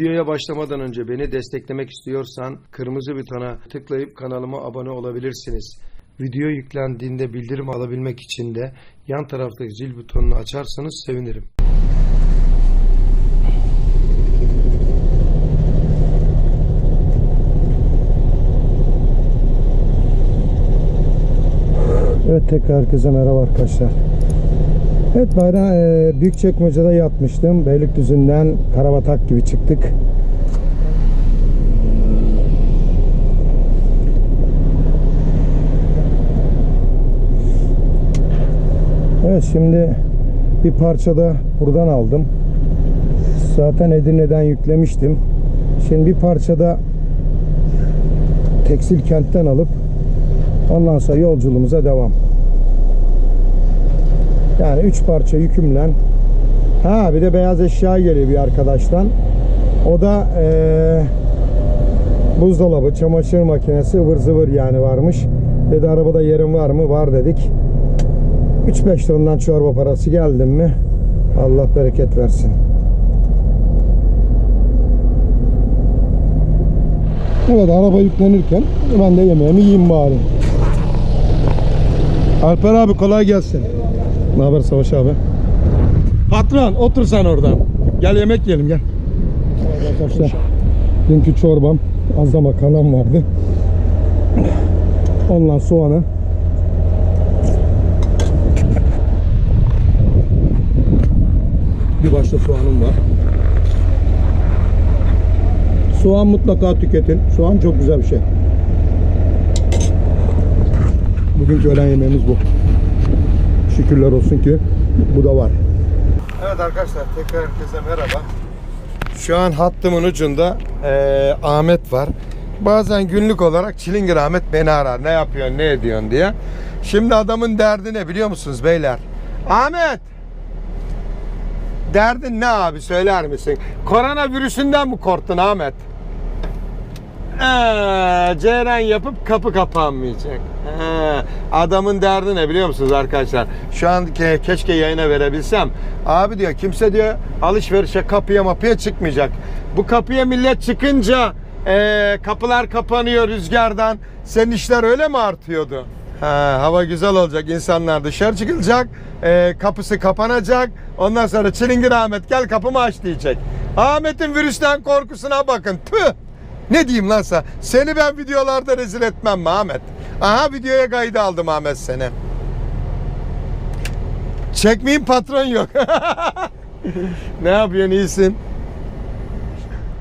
Videoya başlamadan önce beni desteklemek istiyorsan kırmızı butona tıklayıp kanalıma abone olabilirsiniz. Video yüklendiğinde bildirim alabilmek için de yan taraftaki zil butonunu açarsanız sevinirim. Evet tekrar herkese merhaba arkadaşlar. Evet bayram e, Büyükçekmece'de yatmıştım. Beylikdüzü'nden Karabatak gibi çıktık. Evet şimdi bir parça da buradan aldım. Zaten Edirne'den yüklemiştim. Şimdi bir parça da tekstil kentten alıp ondan sonra yolculuğumuza devam. Yani üç parça yükümle. Ha bir de beyaz eşya geliyor bir arkadaştan. O da eee, buzdolabı, çamaşır makinesi ıvır zıvır yani varmış. Dedi arabada yerim var mı? Var dedik. 3-5 tondan çorba parası geldim mi? Allah bereket versin. Evet araba yüklenirken ben de yemeğimi yiyeyim bari. Alper abi kolay gelsin. Ne haber Savaş abi? Patron otur sen oradan. Gel yemek yiyelim gel. Arkadaşlar dünkü çorbam az da makarnam vardı. Ondan soğanı. Bir başta soğanım var. Soğan mutlaka tüketin. Soğan çok güzel bir şey. Bugünkü öğlen yemeğimiz bu. Şükürler olsun ki bu da var. Evet arkadaşlar tekrar herkese merhaba. Şu an hattımın ucunda eee, Ahmet var. Bazen günlük olarak Çilingir Ahmet beni arar. Ne yapıyorsun, ne ediyorsun diye. Şimdi adamın derdi ne biliyor musunuz beyler? Ahmet! Derdin ne abi söyler misin? Koronavirüsünden mi korktun Ahmet? Ceren yapıp kapı kapanmayacak. Ee, adamın derdi ne biliyor musunuz arkadaşlar? Şu an ke- keşke yayına verebilsem. Abi diyor kimse diyor alışverişe kapıya mapıya çıkmayacak. Bu kapıya millet çıkınca ee, kapılar kapanıyor rüzgardan. Senin işler öyle mi artıyordu? Ha, hava güzel olacak. insanlar dışarı çıkılacak. ee, kapısı kapanacak. Ondan sonra Çilingir Ahmet gel kapımı aç diyecek. Ahmet'in virüsten korkusuna bakın. Tüh! Ne diyeyim lan sana? Seni ben videolarda rezil etmem Ahmet? Aha videoya kaydı aldım Ahmet seni. Çekmeyin patron yok. ne yapıyorsun iyisin?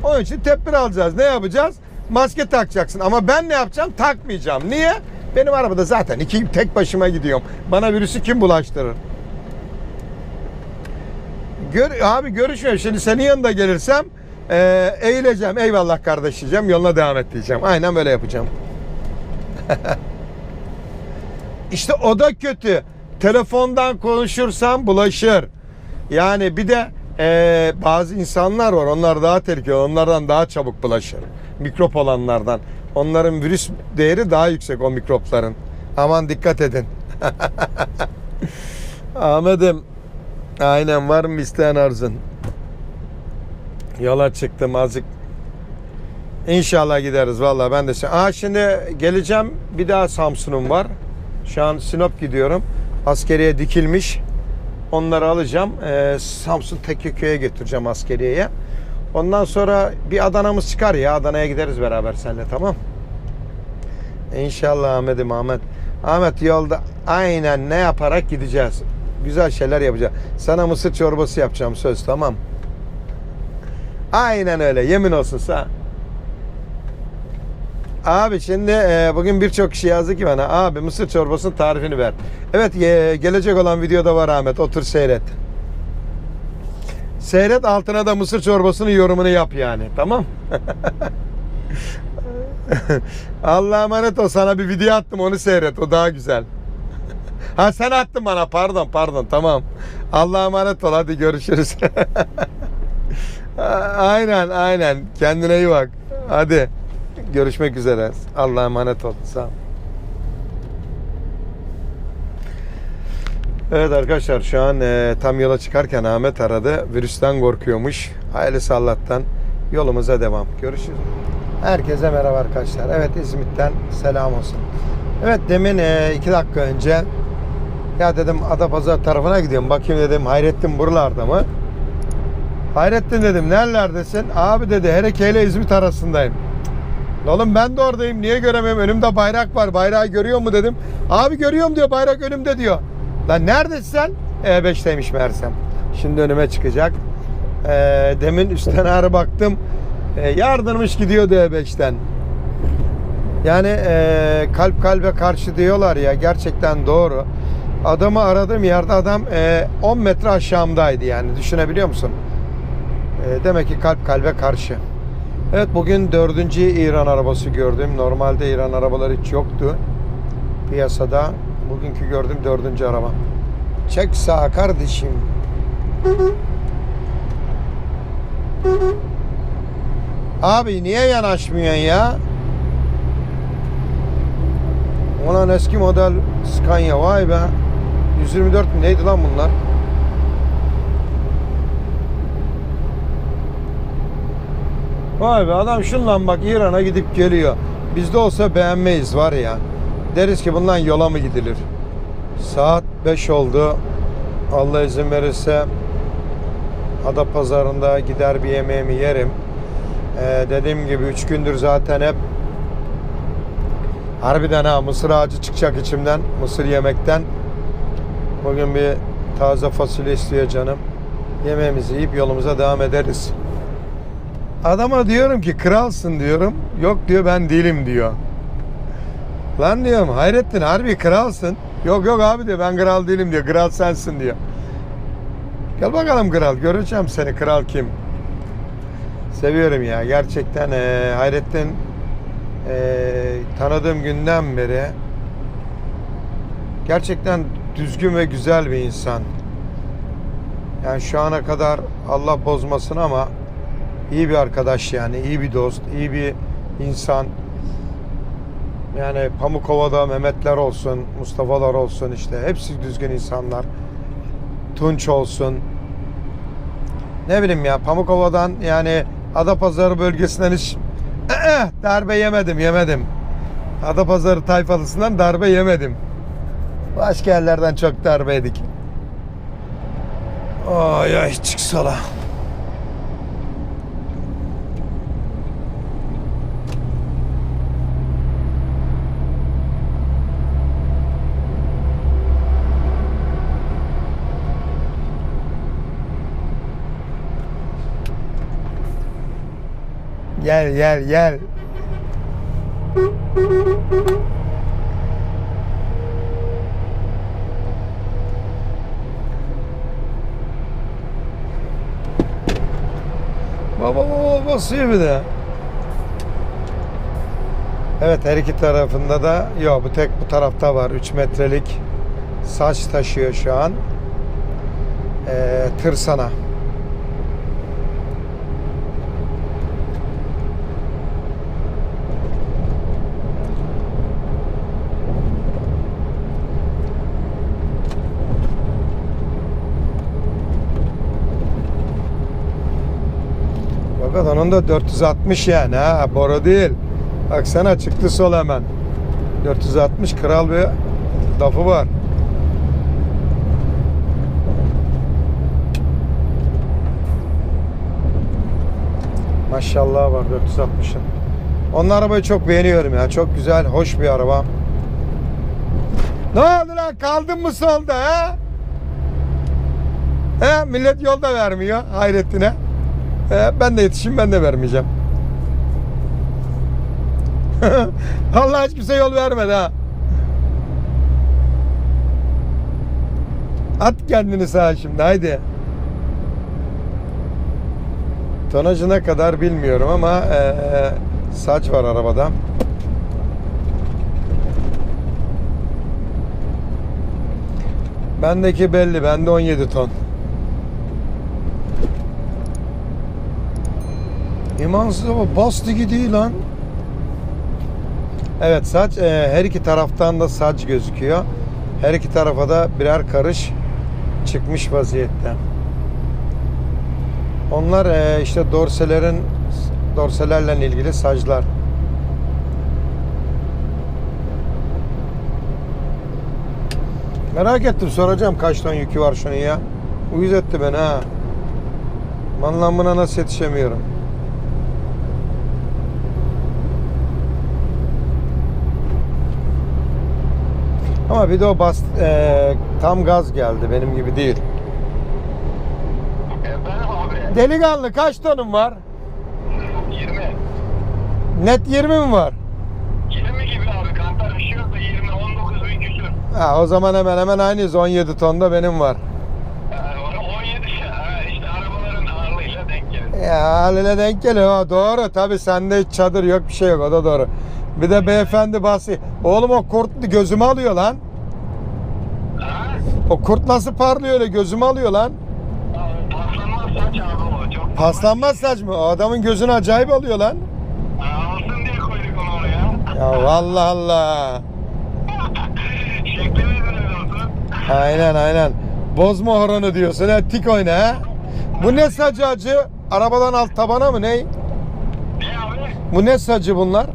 Onun için tedbir alacağız. Ne yapacağız? Maske takacaksın. Ama ben ne yapacağım? Takmayacağım. Niye? Benim arabada zaten iki tek başıma gidiyorum. Bana virüsü kim bulaştırır? Gör, abi görüşmüyor. Şimdi senin yanında gelirsem e, eğileceğim. Eyvallah kardeş diyeceğim. Yoluna devam et diyeceğim. Aynen böyle yapacağım. işte o da kötü. Telefondan konuşursam bulaşır. Yani bir de e, bazı insanlar var. Onlar daha tehlikeli. Onlardan daha çabuk bulaşır. Mikrop olanlardan. Onların virüs değeri daha yüksek o mikropların. Aman dikkat edin. Ahmet'im Aynen var mı isteyen arzun? Yola çıktım azıcık. İnşallah gideriz vallahi ben de. şey- Aa şimdi geleceğim bir daha Samsun'um var. Şu an Sinop gidiyorum. Askeriye dikilmiş. Onları alacağım. Ee, Samsun Tekkeköy'e götüreceğim askeriyeye. Ondan sonra bir Adana'mız çıkar ya. Adana'ya gideriz beraber seninle tamam. İnşallah Ahmet'im Ahmet. Ahmet yolda aynen ne yaparak gideceğiz. Güzel şeyler yapacağız. Sana mısır çorbası yapacağım söz tamam. Aynen öyle yemin olsun sana. Abi şimdi e, bugün birçok kişi yazdı ki bana abi mısır çorbasının tarifini ver. Evet e, gelecek olan videoda var Ahmet otur seyret. Seyret altına da mısır çorbasının yorumunu yap yani tamam. Allah'a emanet ol sana bir video attım onu seyret o daha güzel. Ha sen attın bana pardon pardon tamam. Allah'a emanet ol hadi görüşürüz. aynen aynen kendine iyi bak. Hadi görüşmek üzere. Allah'a emanet ol. Sağ ol. Evet arkadaşlar şu an e, tam yola çıkarken Ahmet aradı. Virüsten korkuyormuş. Hayırlısı Allah'tan. Yolumuza devam. Görüşürüz. Herkese merhaba arkadaşlar. Evet İzmit'ten selam olsun. Evet demin e, iki dakika önce ya dedim Adapazarı tarafına gidiyorum. Bakayım dedim Hayrettin buralarda mı? Hayrettin dedim nerelerdesin? Abi dedi Hereke ile İzmit arasındayım. Oğlum ben de oradayım. Niye göremiyorum? Önümde bayrak var. Bayrağı görüyor mu dedim. Abi görüyorum diyor. Bayrak önümde diyor. Lan neredesin sen? E5'teymiş meğersem. Şimdi önüme çıkacak. E, demin üstten ağrı baktım. E, yardırmış gidiyordu E5'ten. Yani e, kalp kalbe karşı diyorlar ya gerçekten doğru. Adamı aradığım yerde adam e, 10 metre aşağımdaydı yani düşünebiliyor musun? E, demek ki kalp kalbe karşı. Evet bugün dördüncü İran arabası gördüm. Normalde İran arabaları hiç yoktu piyasada. Bugünkü gördüğüm dördüncü araba. Çek sağa kardeşim. Abi niye yanaşmıyorsun ya? Ulan eski model Scania vay be. 124 mi neydi lan bunlar? Vay be adam şundan bak İran'a gidip geliyor. Bizde olsa beğenmeyiz var ya. Deriz ki bundan yola mı gidilir? Saat 5 oldu. Allah izin verirse Ada pazarında gider bir yemeğimi yerim. Ee, dediğim gibi 3 gündür zaten hep harbiden ha mısır ağacı çıkacak içimden mısır yemekten. Bugün bir taze fasulye istiyor canım. Yemeğimizi yiyip yolumuza devam ederiz. Adama diyorum ki kralsın diyorum. Yok diyor ben değilim diyor. Lan diyorum Hayrettin harbi kralsın. Yok yok abi diyor ben kral değilim diyor. Kral sensin diyor. Gel bakalım kral. Göreceğim seni kral kim. Seviyorum ya. Gerçekten e, Hayrettin e, tanıdığım günden beri gerçekten düzgün ve güzel bir insan. Yani şu ana kadar Allah bozmasın ama iyi bir arkadaş yani, iyi bir dost, iyi bir insan. Yani Pamukova'da Mehmetler olsun, Mustafa'lar olsun işte hepsi düzgün insanlar. Tunç olsun. Ne bileyim ya Pamukova'dan yani Adapazarı bölgesinden hiç "Eh, darbe yemedim, yemedim. Adapazarı tayfalısından darbe yemedim. Başka yerlerden çok darbe yedik. Ay ay çık Gel gel gel. Baba baba basıyor bir de. Evet her iki tarafında da yok bu tek bu tarafta var 3 metrelik saç taşıyor şu an. Ee, tırsana. Fakat onun da 460 yani ha boru değil. Baksana çıktı sol hemen. 460 kral bir lafı var. Maşallah var 460'ın. Onun arabayı çok beğeniyorum ya. Çok güzel, hoş bir araba. Ne oldu lan? Kaldın mı solda ha? He, millet yolda vermiyor Hayrettin'e. He, ben de yetişeyim ben de vermeyeceğim. Allah hiç kimse yol vermedi ha. At kendini sağa şimdi haydi. Tonajına kadar bilmiyorum ama e, saç var arabada. Bendeki belli. Bende 17 ton. İmansız ama bastı gidiyor lan. Evet saç e, her iki taraftan da saç gözüküyor. Her iki tarafa da birer karış çıkmış vaziyette. Onlar e, işte dorselerin dorselerle ilgili saclar. Merak ettim soracağım kaç ton yükü var şunun ya. Uyuz etti beni ha. Buna nasıl yetişemiyorum. Ama bir de o bas, eee, tam gaz geldi benim gibi değil. Efendim abi. Delikanlı kaç tonun var? 20. Net 20 mi var? 20 gibi abi. Kantar bir şey yok da 20, 19 bin küsür. Ha, o zaman hemen hemen aynıyız. 17 ton da benim var. Onu 17. Ha, işte arabaların ağırlığıyla denk gelir. Ya haline denk geliyor. Ha, doğru. Tabii sende hiç çadır yok bir şey yok. O da doğru. Bir de beyefendi bahsi. Oğlum o kurt gözümü alıyor lan. Ha? O kurt nasıl parlıyor öyle gözümü alıyor lan. Paslanmaz saç abi o. Çok Paslanmaz saç mı? O adamın gözünü acayip alıyor lan. Ha, Alsın diye koyduk onu oraya. Ya Allah Allah. Şekli olsun? Aynen aynen. Bozma horonu diyorsun ha tik oyna ha. Bu ne sacı acı? Arabadan alt tabana mı ne? Ne abi? Bu ne sacı bunlar?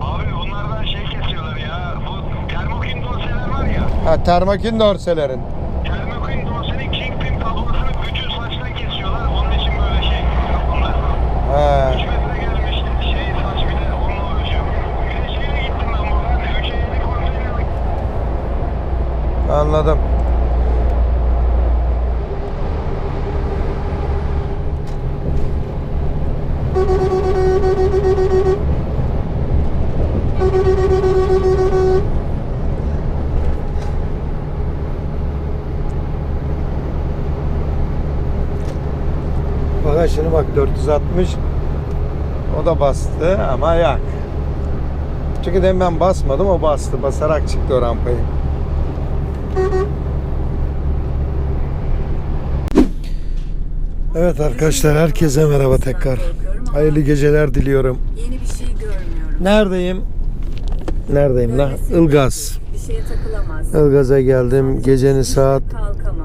Abi bunlardan şey kesiyorlar ya. Bu termokin dorseler var ya. Ha termakin dorselerin. Termokin dorsenin kingpin tablosunu bütün saçtan kesiyorlar. Onun için böyle şey. Bunlar. Ha. 3 metre gelmiş şey saç bir de onunla uğraşıyorum. Bir de şeyle gittim ben buradan. 3 50 konteyner Anladım. bak 460 o da bastı ama yak. Çünkü de ben basmadım o bastı. Basarak çıktı o rampayı. Evet arkadaşlar herkese merhaba tekrar. Hayırlı geceler diliyorum. Neredeyim? Neredeyim lan? Ilgaz. Bir. Ilgaz'a geldim. Gecenin saat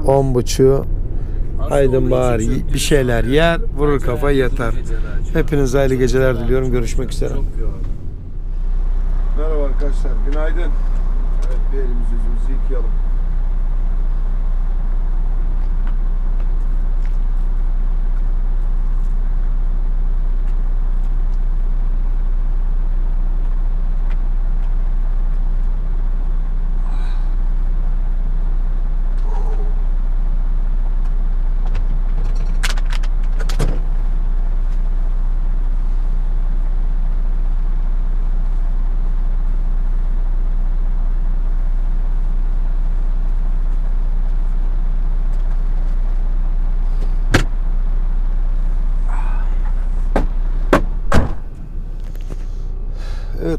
10.30'u. Aydın Bahar bir şeyler yer, vurur kafa yatar. Hepinize hayırlı geceler diliyorum. Görüşmek üzere. Merhaba arkadaşlar. Günaydın. Evet bir elimizi yüzümüzü yıkayalım.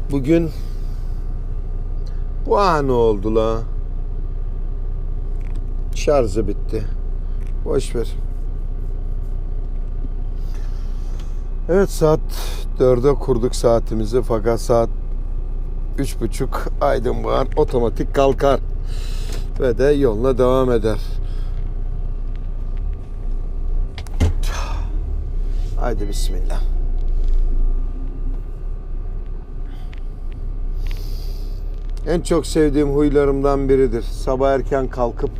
Evet bugün bu an oldu la. Şarjı bitti. Boş ver. Evet saat 4'e kurduk saatimizi fakat saat üç buçuk aydın var otomatik kalkar ve de yoluna devam eder. Haydi bismillah. En çok sevdiğim huylarımdan biridir. Sabah erken kalkıp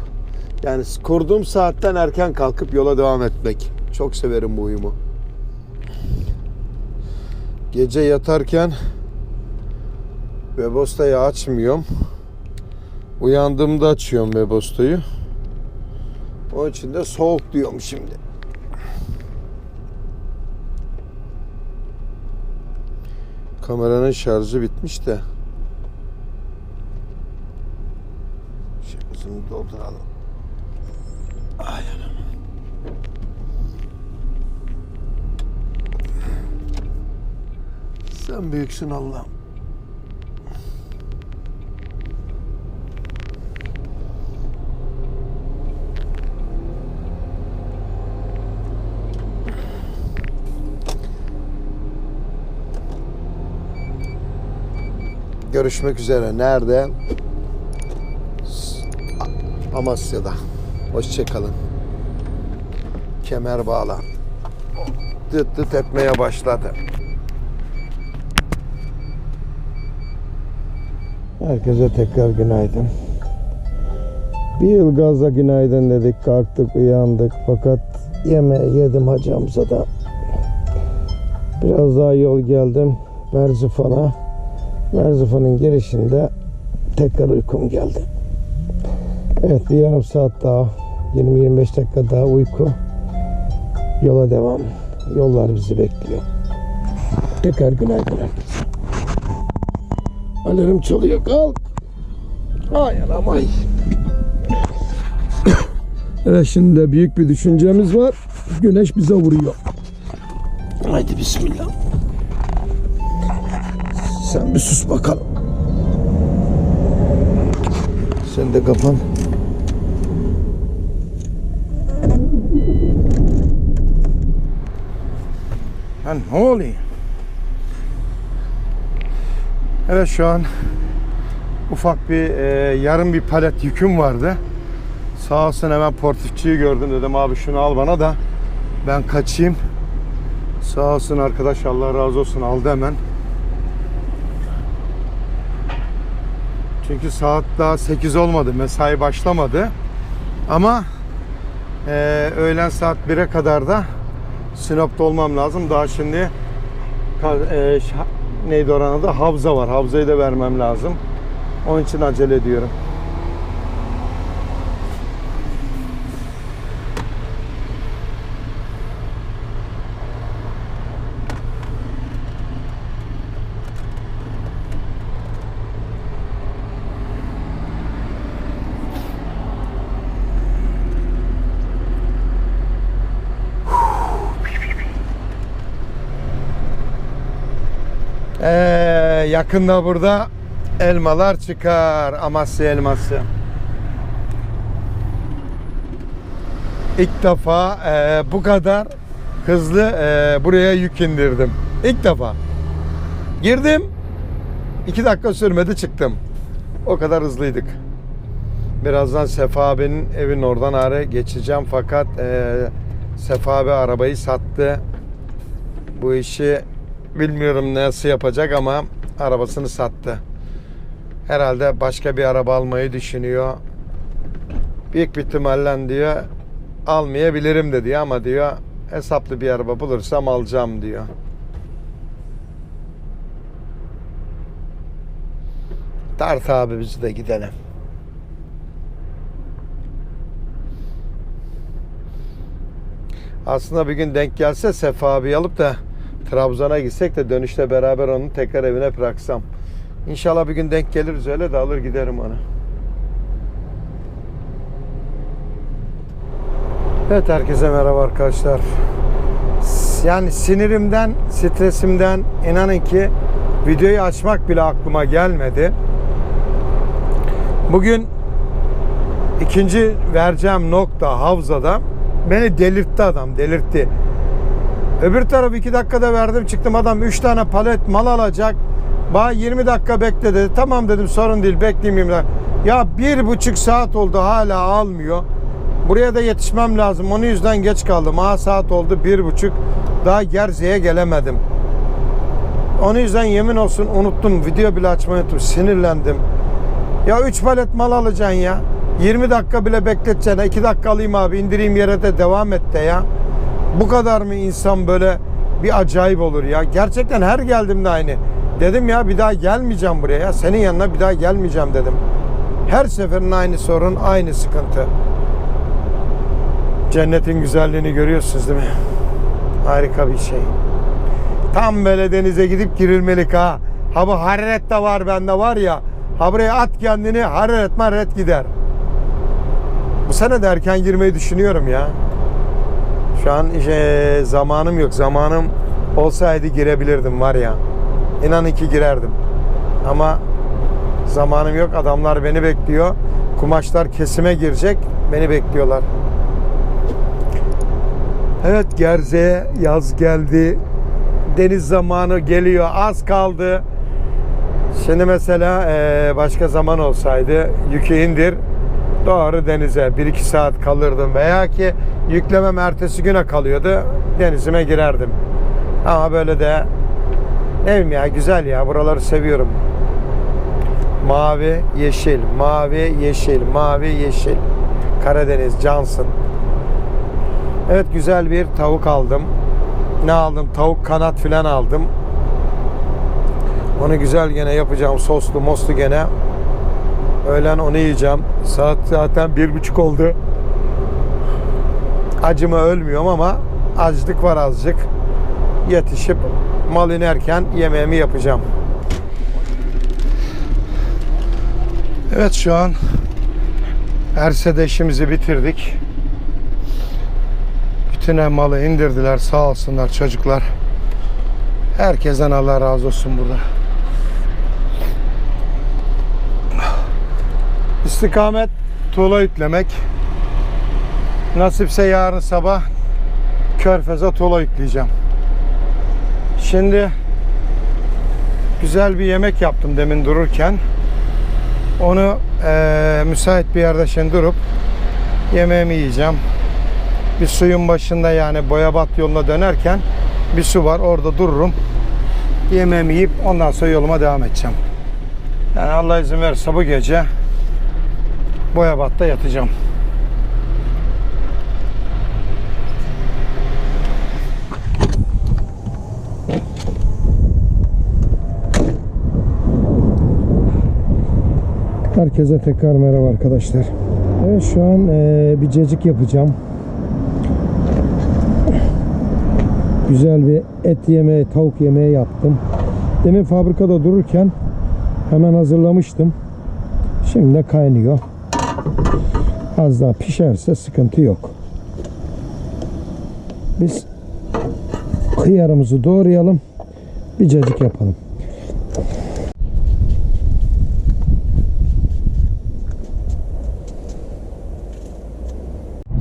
yani kurduğum saatten erken kalkıp yola devam etmek. Çok severim bu huyumu. Gece yatarken Webosta'yı açmıyorum. Uyandığımda açıyorum Webosta'yı. Onun için de soğuk diyorum şimdi. Kameranın şarjı bitmiş de. Şarjını dolduralım. Ay anam. Sen büyüksün Allah'ım. Görüşmek üzere. Nerede? Amasya'da. Hoşçakalın. Kemer bağla. dıt dıt etmeye başladı. Herkese tekrar günaydın. Bir yıl gazla günaydın dedik, kalktık, uyandık. Fakat yemeği yedim hacamıza da. Biraz daha yol geldim Merzifon'a. Merzifon'un girişinde tekrar uykum geldi. Evet bir yarım saat daha, 20-25 dakika daha uyku. Yola devam. Yollar bizi bekliyor. Tekrar günaydın herkese. Alarm çalıyor kalk. Ay anam evet şimdi de büyük bir düşüncemiz var. Güneş bize vuruyor. Haydi bismillah. Sen bir sus bakalım. Sen de kapan. Ha ne oluyor? Evet şu an ufak bir e, yarım bir palet yüküm vardı. Sağ olsun hemen portifçiyi gördüm dedim abi şunu al bana da ben kaçayım. Sağ olsun arkadaş Allah razı olsun aldı hemen. Çünkü saat daha 8 olmadı mesai başlamadı. Ama e, öğlen saat 1'e kadar da Sinop'ta olmam lazım. Daha şimdi e, neydi oranın adı? Havza var. Havzayı da vermem lazım. Onun için acele ediyorum. Ee, yakında burada elmalar çıkar. Amasya elması. İlk defa e, bu kadar hızlı e, buraya yük indirdim. İlk defa. Girdim. iki dakika sürmedi çıktım. O kadar hızlıydık. Birazdan Sefa abinin evin oradan ara geçeceğim fakat e, Sefa abi arabayı sattı. Bu işi bilmiyorum nasıl yapacak ama arabasını sattı. Herhalde başka bir araba almayı düşünüyor. Büyük bir ihtimalle diyor almayabilirim de diyor ama diyor hesaplı bir araba bulursam alacağım diyor. Tart abi biz de gidelim. Aslında bir gün denk gelse Sefa abi alıp da Trabzon'a gitsek de dönüşte beraber onu tekrar evine bıraksam. İnşallah bir gün denk geliriz öyle de alır giderim onu. Evet herkese merhaba arkadaşlar. Yani sinirimden, stresimden inanın ki videoyu açmak bile aklıma gelmedi. Bugün ikinci vereceğim nokta Havza'da beni delirtti adam, delirtti. Öbür taraf 2 dakikada verdim çıktım adam 3 tane palet mal alacak. Bana 20 dakika bekle dedi. Tamam dedim sorun değil bekleyeyim 20 dakika. Ya bir buçuk saat oldu hala almıyor. Buraya da yetişmem lazım. Onun yüzden geç kaldım. Ha saat oldu bir buçuk. Daha Gerze'ye gelemedim. Onun yüzden yemin olsun unuttum. Video bile açmayı unuttum. Sinirlendim. Ya 3 palet mal alacaksın ya. 20 dakika bile bekleteceksin. 2 dakika alayım abi indireyim yere de devam et de ya. Bu kadar mı insan böyle bir acayip olur ya. Gerçekten her geldiğimde aynı. Dedim ya bir daha gelmeyeceğim buraya. ya. Senin yanına bir daha gelmeyeceğim dedim. Her seferin aynı sorun, aynı sıkıntı. Cennetin güzelliğini görüyorsunuz değil mi? Harika bir şey. Tam böyle denize gidip girilmelik ha. Ha bu hararet de var bende var ya. Ha buraya at kendini hararet mararet gider. Bu sene de erken girmeyi düşünüyorum ya. Şu an işte zamanım yok. Zamanım olsaydı girebilirdim var ya. İnanın ki girerdim. Ama zamanım yok. Adamlar beni bekliyor. Kumaşlar kesime girecek. Beni bekliyorlar. Evet Gerze'ye yaz geldi. Deniz zamanı geliyor. Az kaldı. Şimdi mesela eee, başka zaman olsaydı yükü indir. Doğru denize 1-2 saat kalırdım veya ki yüklemem ertesi güne kalıyordu. Denizime girerdim. Ama böyle de ne bileyim ya güzel ya buraları seviyorum. Mavi, yeşil, mavi, yeşil, mavi, yeşil. Karadeniz, cansın. Evet güzel bir tavuk aldım. Ne aldım? Tavuk kanat filan aldım. Onu güzel gene yapacağım. Soslu moslu gene. Öğlen onu yiyeceğim. Saat zaten bir buçuk oldu. Acıma ölmüyorum ama açlık var azıcık. Yetişip mal inerken yemeğimi yapacağım. Evet şu an Erse'de işimizi bitirdik. Bütün malı indirdiler sağ olsunlar çocuklar. Herkesten Allah razı olsun burada. İstikamet tuğla yüklemek. Nasipse yarın sabah Körfez'e tuğla yükleyeceğim. Şimdi güzel bir yemek yaptım demin dururken. Onu eee, müsait bir yerde şimdi durup yemeğimi yiyeceğim. Bir suyun başında yani Boyabat yoluna dönerken bir su var orada dururum. Yemeğimi yiyip ondan sonra yoluma devam edeceğim. Yani Allah izin verirse bu gece Boyabat'ta yatacağım. Herkese tekrar merhaba arkadaşlar. Evet şu an eee, bir cacık yapacağım. Güzel bir et yemeği, tavuk yemeği yaptım. Demin fabrikada dururken hemen hazırlamıştım. Şimdi de kaynıyor. Az daha pişerse sıkıntı yok. Biz hıyarımızı doğrayalım. Bir cacık yapalım.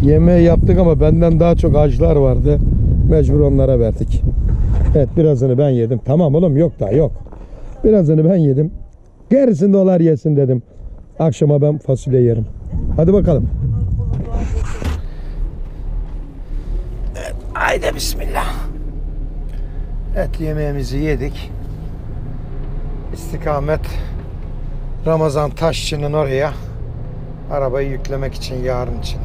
Yemeği yaptık ama benden daha çok acılar vardı. Mecbur onlara verdik. Evet birazını ben yedim. Tamam oğlum yok daha yok. Birazını ben yedim. Gerisini de onlar yesin dedim. Akşama ben fasulye yerim. Hadi bakalım. Evet, haydi bismillah. Et yemeğimizi yedik. İstikamet Ramazan Taşçı'nın oraya arabayı yüklemek için yarın için.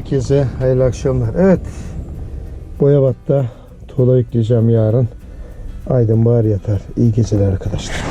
Herkese hayırlı akşamlar. Evet. Boyabat'ta tuğla yükleyeceğim yarın. Aydın bağır yatar. İyi geceler arkadaşlar.